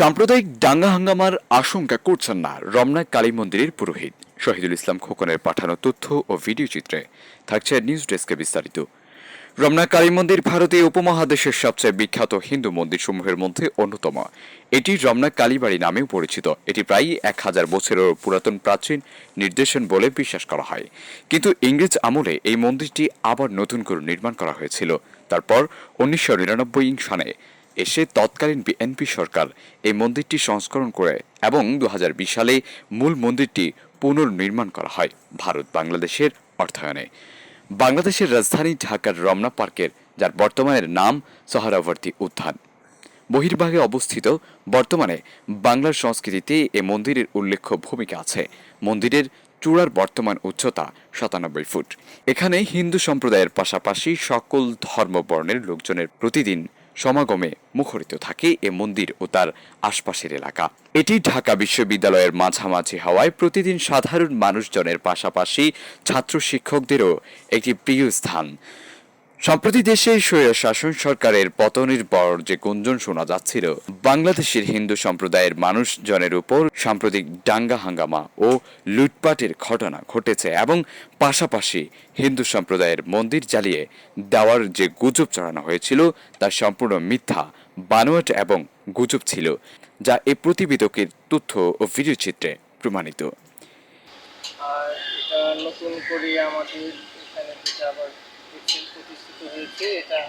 সাম্প্রদায়িক দাঙ্গা হাঙ্গামার আশঙ্কা করছেন না রমনা কালী মন্দিরের পুরোহিত। শহীদুল ইসলাম খোকনের পাঠানো তথ্য ও ভিডিও চিত্রে থাকছে নিউজ ডেস্কে বিস্তারিত। রমনা কালী মন্দির ভারতীয় উপমহাদেশের সবচেয়ে বিখ্যাত হিন্দু মন্দিরসমূহের মধ্যে অন্যতম। এটি রমনা কালীবাড়ি নামেও পরিচিত। এটি প্রায় এক হাজার বছরেরও পুরাতন, প্রাচীন নির্দেশন বলে বিশ্বাস করা হয়। কিন্তু ইংরেজ আমলে এই মন্দিরটি আবার নতুন করে নির্মাণ করা হয়েছিল। তারপর উনিশশো নিরানব্বই সালে এসে তৎকালীন বিএনপি সরকার এই মন্দিরটি সংস্করণ করে এবং দু হাজার বিশ সালে মূল মন্দিরটি পুনর্নির্মাণ করা হয় ভারত বাংলাদেশের অর্থায়নে। বাংলাদেশের রাজধানী ঢাকার রমনা পার্কের, যার বর্তমানের নাম সহারাবর্তী উদ্যান। বহির্ভাগে অবস্থিত, বর্তমানে বাংলার সংস্কৃতিতে এ মন্দিরের উল্লেখ্য ভূমিকা আছে। মন্দিরের চূড়ার বর্তমান উচ্চতা সাতানব্বই ফুট। এখানে হিন্দু সম্প্রদায়ের পাশাপাশি সকল ধর্মবর্ণের লোকজনের প্রতিদিন সমাগমে মুখরিত থাকে এ মন্দির ও তার আশপাশের এলাকা। এটি ঢাকা বিশ্ববিদ্যালয়ের মাঝামাঝি হওয়ায় প্রতিদিন সাধারণ মানুষজনের পাশাপাশি ছাত্র শিক্ষকদেরও একটি প্রিয় স্থান। সম্প্রতি দেশে স্বৈর শাসন সরকারের পতনের পর যে গুঞ্জন শোনা যাচ্ছিল, বাংলাদেশের হিন্দু সম্প্রদায়ের মানুষজনের উপর সাম্প্রতিক ডাঙ্গা হাঙ্গামা ও লুটপাটের ঘটনা ঘটেছে এবং পাশাপাশি হিন্দু সম্প্রদায়ের মন্দির জ্বালিয়ে দেওয়ার যে গুজব চড়ানো হয়েছিল, তা সম্পূর্ণ মিথ্যা, বানোয়াট এবং গুজব ছিল, যা এ প্রতিবেদকের তথ্য ও ভিডিও চিত্রে প্রমাণিত। আর এটা নতুন করে আমাদের এখানে দেখছেন প্রতিষ্ঠিত হয়েছে, এটা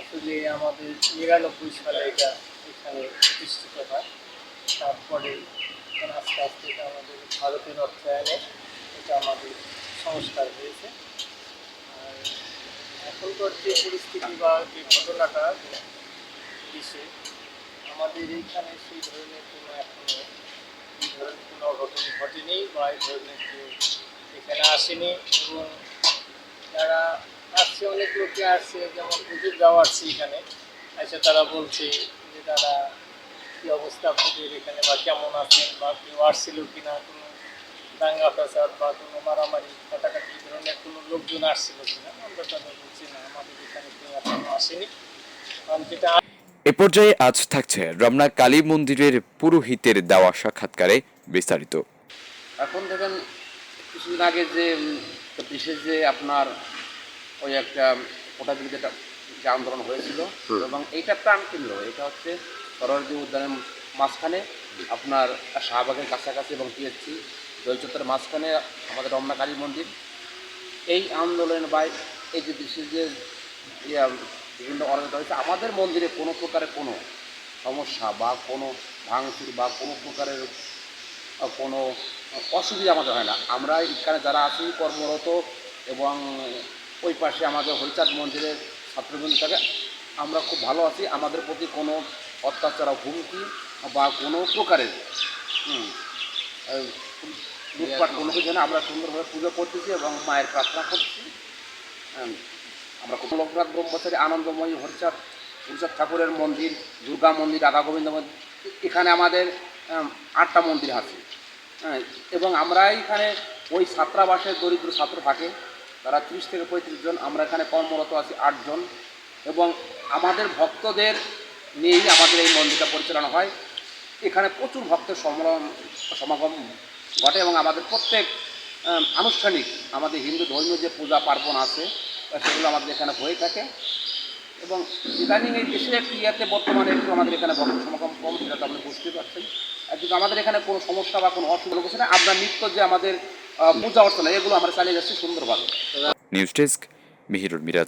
আসলে আমাদের নিরানব্বই সালে এটা এখানে প্রতিষ্ঠিত হয়। তারপরে আস্তে আস্তে এটা আমাদের ভারতের অর্থায়নে এটা আমাদের সংস্কার হয়েছে। আর এখনকার যে পরিস্থিতি বা যে ঘটনাটা দেশে আমাদের এইখানে সেই ধরনের কোনো এখনও এই ধরনের কোনো অঘটন ঘটেনি বা এই ধরনের কেউ এখানে আসেনি। এবং যারা আসছে অনেক লোকে আসছে যেমন হুজুর যাওয়া আসছে এখানে। এসে তারা বলছে যে তারা কি অবস্থা আপনাদের এখানে? বা কেমন আছেন? বা কেউ আসছিল কিনা? কোনো দাঙ্গা ফ্যাসাদ বা কোনো মারামারি কাটাকাটি এই ধরনের কোনো লোকজন আসছিল কিনা? আমরা তাদের বলছি না আমাদের এখানে কেউ এখনও আসেনি। কারণ যেটা এ পর্যায়ে আজ থাকছে রমনা কালী মন্দিরের পুরোহিতের দেওয়া সাক্ষাৎকারে বিস্তারিত। এখন দেখেন কিছুদিন আগে যে বিশেষ যে আপনার ওই একটা ওটা বিরুদ্ধে একটা যে আন্দোলন হয়েছিল। এবং এইটা প্রাণ কেন্দ্র এটা হচ্ছে সরোয়ারদী উদ্যানের মাঝখানে আপনার শাহবাগের কাছাকাছি এবং টিএসসি জয়চত্বরের মাঝখানে আমাদের রমনা কালী মন্দির। এই আন্দোলনের বা এই যে বিশেষ যে ইয়া, বিভিন্ন অর্গান হয়েছে আমাদের মন্দিরে কোনো প্রকারের কোনো সমস্যা বা কোনো ভাঙচুর বা কোনো প্রকারের কোনো অসুবিধা আমাদের হয় না। আমরা এখানে যারা আছি কর্মরত এবং ওই পাশে আমাদের হরিচাঁদ মন্দিরের ছাত্রবৃন্দ থাকে। আমরা খুব ভালো আছি। আমাদের প্রতি কোনো অত্যাচার হুমকি বা কোনো প্রকারের লুটপাট কোনো কিছু না। আমরা সুন্দরভাবে পুজো করতেছি এবং মায়ের প্রার্থনা করতেছি হুম, আমরা খুব লোকনাথ ব্রহ্মচারী আনন্দময়ী হরিচাঁদ হরিচাঁদ ঠাকুরের মন্দির দুর্গা মন্দির রাধা গোবিন্দ মন্দির এখানে আমাদের আটটা মন্দির আছে। হ্যাঁ এবং আমরা এখানে ওই ছাত্রাবাসের দরিদ্র ছাত্র থাকে। তারা ত্রিশ থেকে পঁয়ত্রিশ জন, আমরা এখানে কর্মরত আছি আটজন এবং আমাদের ভক্তদের নিয়েই আমাদের এই মন্দিরটা পরিচালনা হয়। এখানে প্রচুর ভক্তের সমরম সমাগম ঘটে এবং আমাদের প্রত্যেক আনুষ্ঠানিক আমাদের হিন্দু ধর্মীয় যে পূজা পার্বণ আছে, সেগুলো আমাদের এখানে হয়ে থাকে। এবং ইদানিং এই দেশের একটি ইয়াতে বর্তমানে একটু আমাদের এখানে বড় সমাগম কম, সেটা তো আপনি বুঝতেই পারছেন। কিন্তু আমাদের এখানে কোনো সমস্যা বা কোনো অসুবিধা হচ্ছে না আপনার নিত্য যে আমাদের পূজা অর্চনা, এগুলো আমরা চালিয়ে যাচ্ছি সুন্দরভাবে। News desk Mihirul Miraj.